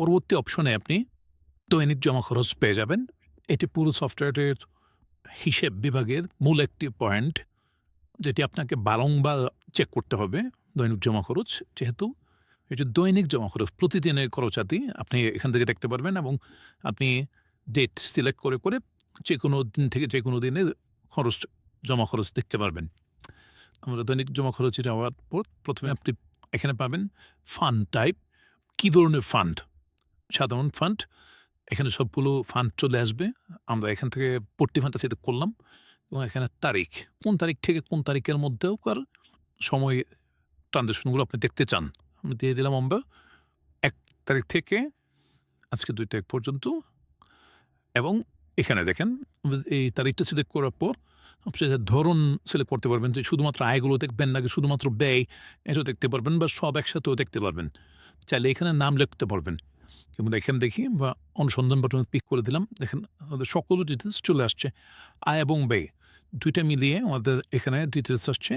পরবর্তী অপশনে আপনি দৈনিক জমা খরচ পেয়ে যাবেন। এটি পুরো সফটওয়্যারের হিসেব বিভাগের মূল একটি পয়েন্ট যেটি আপনাকে বারংবার চেক করতে হবে দৈনিক জমা খরচ। যেহেতু এটি দৈনিক জমা খরচ, প্রতিদিনের খরচাতি আপনি এখান থেকে দেখতে পারবেন এবং আপনি ডেট সিলেক্ট করে করে যে কোনো দিন থেকে যে কোনো দিনে খরচ, জমা খরচ দেখতে পারবেন। আমরা দৈনিক জমা খরচে যাওয়ার পর প্রথমে আপনি এখানে পাবেন ফান্ড টাইপ কী ধরনের ফান্ড সাধারণ ফান্ড এখানে সবগুলো ফান্ড চলে আসবে। আমরা এখান থেকে পট্টি ফান্ডটা সেটা করলাম এবং এখানে তারিখ, কোন তারিখ থেকে কোন তারিখের মধ্যেও কার সময় ট্রানজ্যাকশনগুলো আপনি দেখতে চান, আমি দিয়ে দিলাম আমরা। এক তারিখ থেকে আজকে দুই তারিখ পর্যন্ত। এবং এখানে দেখেন, এই তারিখটা সিলেক্ট করার পর আপনি ধরন সিলেক্ট করতে পারবেন, যে শুধুমাত্র আয়গুলো দেখবেন নাকি শুধুমাত্র ব্যয়, এটাও দেখতে পারবেন বা সব একসাথেও দেখতে পারবেন। চাইলে এখানে নাম লিখতে পারবেন। কিন্তু এখানে দেখি বা অনুসন্ধান বাটনে পিক করে দিলাম। দেখেন, আমাদের সকল ডিটেলস চলে আসছে। আয় এবং ব্যয় দুইটা মিলিয়ে আমাদের এখানে ডিটেলস আসছে,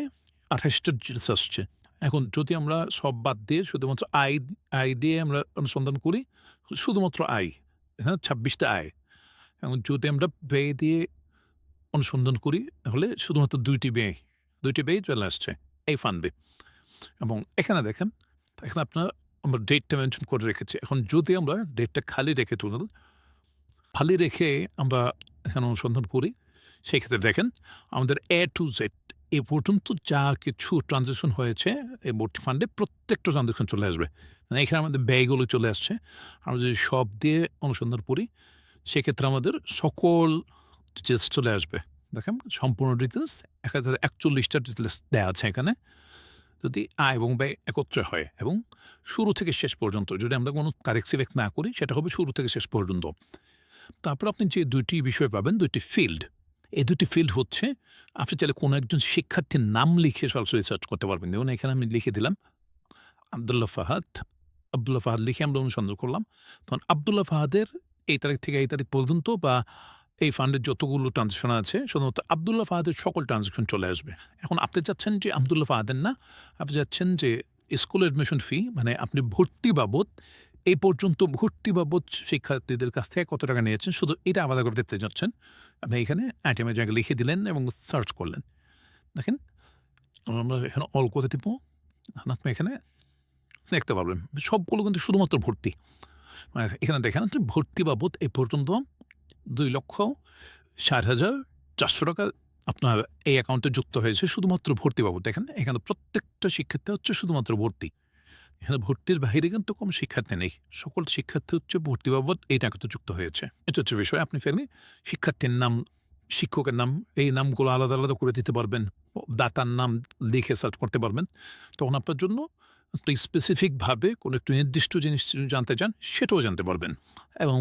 আঠাশটা ডিটেলস আসছে। এখন যদি আমরা সব বাদ দিয়ে শুধুমাত্র আয় আয় দিয়ে আমরা অনুসন্ধান করি, শুধুমাত্র আয় এখানে ছাব্বিশটা আয় এবং যদি আমরা ব্যয় দিয়ে অনুসন্ধান করি, তাহলে শুধুমাত্র দুইটি ব্যয় দুইটি ব্যয় চলে আসছে এই ফান্ডে এবং এখানে দেখেন, এখানে আপনার আমরা ডেটটা মেনশন করে রেখেছি। এখন যদি আমরা ডেটটা খালি রেখে তুলুন, খালি রেখে আমরা এখানে অনুসন্ধান করি, সেই ক্ষেত্রে দেখেন আমাদের এ টু জেড এ পর্যন্ত যা কিছু ট্রানজ্যাকশন হয়েছে এই বোর্ড ফান্ডে প্রত্যেকটা ট্রানজ্যাকশন চলে আসবে। মানে এখানে আমাদের ব্যয়গুলো চলে আসছে। আমরা যদি সব দিয়ে অনুসন্ধান করি, সেক্ষেত্রে আমাদের সকল ডিটেলস চলে আসবে। দেখেন সম্পূর্ণ ডিটেলস এক হাজার একচল্লিশটা ডিটেলস দেওয়া আছে এখানে। যদি আয় এবং ব্যয় একত্রে হয় এবং শুরু থেকে শেষ পর্যন্ত যদি আমরা কোনো তারিখ সিলেক্ট না করি, সেটা হবে শুরু থেকে শেষ পর্যন্ত। তারপর আপনি যে দুইটি বিষয় পাবেন, দুইটি ফিল্ড এই দুটি ফিল্ড হচ্ছে আপনি চাইলে কোনো একজন শিক্ষার্থীর নাম লিখে সরাসরি সার্চ করতে পারবেন। দেখুন এখানে আমি লিখে দিলাম, আবদুল্লাহ ফাহাদ আবদুল্লাহ ফাহাদ লিখে আমরা অনুসন্ধান করলাম। তখন আবদুল্লাহ ফাহাদের এই তারিখ থেকে এই তারিখ পর্যন্ত বা এই ফান্ডের যতগুলো ট্রানজ্যাকশন আছে, শুধুমাত্র আবদুল্লাহ ফাহাদের সকল ট্রানজ্যাকশন চলে আসবে। এখন আপনি চাচ্ছেন যে আবদুল্লাহ ফাহাদের না, আপনি চাচ্ছেন যে স্কুল অ্যাডমিশন ফি মানে আপনি ভর্তি বাবদ, এই পর্যন্ত ভর্তি বাবদ শিক্ষার্থীদের কাছ থেকে কত টাকা নিয়েছেন, শুধু এটা আলাদা করে দেখতে যাচ্ছেন। আপনি এখানে আইটেমের জায়গায় লিখে দিলেন এবং সার্চ করলেন। দেখেন, আমরা এখানে অল করে দিব। আপনি এখানে দেখতে পারবেন সবগুলো কিন্তু শুধুমাত্র ভর্তি। মানে এখানে দেখেন ভর্তি বাবদ এই পর্যন্ত দুই লক্ষ ষাট হাজার চারশো টাকা আপনার এই অ্যাকাউন্টে যুক্ত হয়েছে শুধুমাত্র ভর্তি বাবদ। দেখেন, এখানে প্রত্যেকটা শিক্ষার্থী হচ্ছে শুধুমাত্র ভর্তি। এখানে ভর্তির বাইরে কিন্তু কম শিক্ষার্থী নেই। সকল শিক্ষার্থী হচ্ছে ভর্তি বাবদ, এই টাকাতে যুক্ত হয়েছে। এটা হচ্ছে বিষয়, আপনি ফেলে শিক্ষার্থীর নাম, শিক্ষকের নাম, এই নামগুলো আলাদা আলাদা করে দিতে পারবেন, দাতার নাম লিখে সার্চ করতে পারবেন। তখন আপনার জন্য আপনি স্পেসিফিকভাবে কোনো একটু নির্দিষ্ট জিনিস জানতে চান, সেটাও জানতে পারবেন। এবং